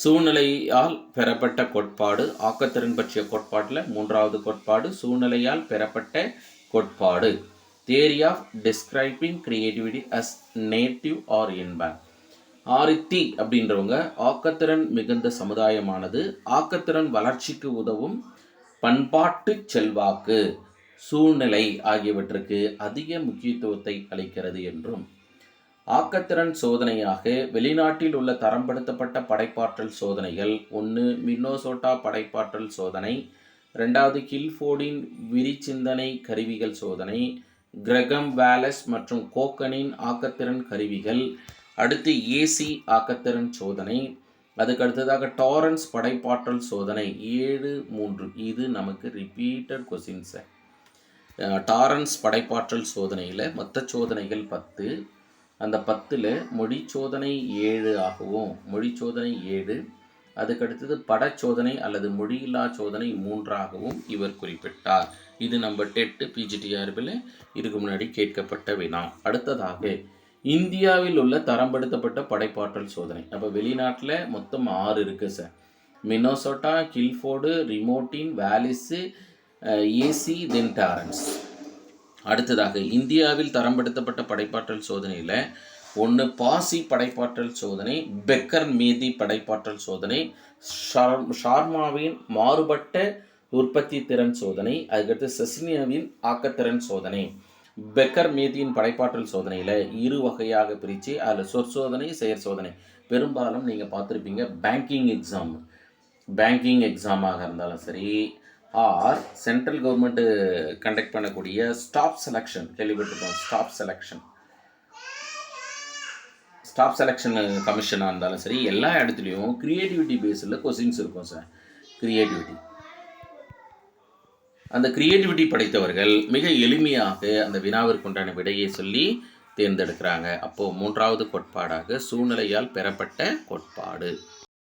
சூழ்நிலையால் பெறப்பட்ட கோட்பாடு ஆக்கத்திறன் பற்றிய கோட்பாட்டில் மூன்றாவது கோட்பாடு சூழ்நிலையால் பெறப்பட்ட கோட்பாடு. Theory of describing creativity as native are இன்பேன் ஆரித்தி அப்படின்றவங்க ஆக்கத்திறன் மிகுந்த சமுதாயமானது. ஆக்கத்திறன் வளர்ச்சிக்கு உதவும் பண்பாட்டு செல்வாக்கு சூழ்நிலை ஆகியவற்றுக்கு அதிக முக்கியத்துவத்தை அளிக்கிறது என்றும். ஆக்கத்திறன் சோதனையாக வெளிநாட்டில் உள்ள தரம்படுத்தப்பட்ட படைப்பாற்றல் சோதனைகள். ஒன்று மின்னோசோட்டா படைப்பாற்றல் சோதனை. ரெண்டாவது கில்ஃபோர்டின் விரிச்சிந்தனை கருவிகள் சோதனை. கிரகம் வேலஸ் மற்றும் கோக்கனின் ஆக்கத்திறன் கருவிகள். அடுத்து ஏசி ஆக்கத்திறன் சோதனை. அதுக்கு அடுத்ததாக டாரன்ஸ் படைப்பாற்றல் சோதனை. ஏழு மூன்று. இது நமக்கு ரிப்பீட்டட் கொஸ்டின்ஸை டாரன்ஸ் படைப்பாற்றல் சோதனையில் மொத்த சோதனைகள் பத்து. அந்த பத்தில் மொழி சோதனை ஏழு ஆகவும். மொழி சோதனை ஏழு அதுக்கடுத்தது படச்சோதனை அல்லது மொழியில்லா சோதனை மூன்றாகவும் இவர் குறிப்பிட்டார். இது நம்ம டெட்டு பிஜிடிஆர்பில் இதுக்கு முன்னாடி கேட்கப்பட்ட வினா. அடுத்ததாக இந்தியாவில் உள்ள தரம்படுத்தப்பட்ட படைப்பாற்றல் சோதனை. அப்போ வெளிநாட்டில் மொத்தம் ஆறு இருக்குது சார் மினோசோட்டா கில்ஃபோர்டு ரிமோட்டின் வேலிஸு ஏசி தென் டாரன்ஸ். அடுத்ததாக இந்தியாவில் தரம்படுத்தப்பட்ட படைப்பாற்றல் சோதனையில் ஒன்று பாசி படைப்பாற்றல் சோதனை பெக்கர் மேதி படைப்பாற்றல் சோதனை ஷார் ஷார்மாவின் மாறுபட்ட உற்பத்தி திறன் சோதனை அதுக்கடுத்து செசினியாவின் ஆக்கத்திறன் சோதனை. பெக்கர் மேதியின் படைப்பாற்றல் சோதனையில் இரு வகையாக பிரித்து அதில் சொற்சோதனை செயற் சோதனை. பெரும்பாலும் நீங்கள் பார்த்துருப்பீங்க பேங்கிங் எக்ஸாம் பேங்கிங் எக்ஸாமாக இருந்தாலும் சரி ஆர் சென்ட்ரல் கவர்மெண்ட்டு கண்டக்ட் பண்ணக்கூடிய ஸ்டாப் செலெக்ஷன் கேள்விப்பட்டிருக்கோம் ஸ்டாப் செலெக்ஷன் ஸ்டாப் செலெக்ஷன் கமிஷனாக இருந்தாலும் சரி எல்லா இடத்துலையும் க்ரியேட்டிவிட்டி பேஸில் கொஸ்டின்ஸ் இருக்கும் சார் க்ரியேட்டிவிட்டி அந்த க்ரியேட்டிவிட்டி படைத்தவர்கள் மிக எளிமையாக அந்த வினாவிற்குண்டான விடையை சொல்லி தேர்ந்தெடுக்கிறாங்க. அப்போது மூன்றாவது கோட்பாடாக சூழ்நிலையால் பெறப்பட்ட கோட்பாடு.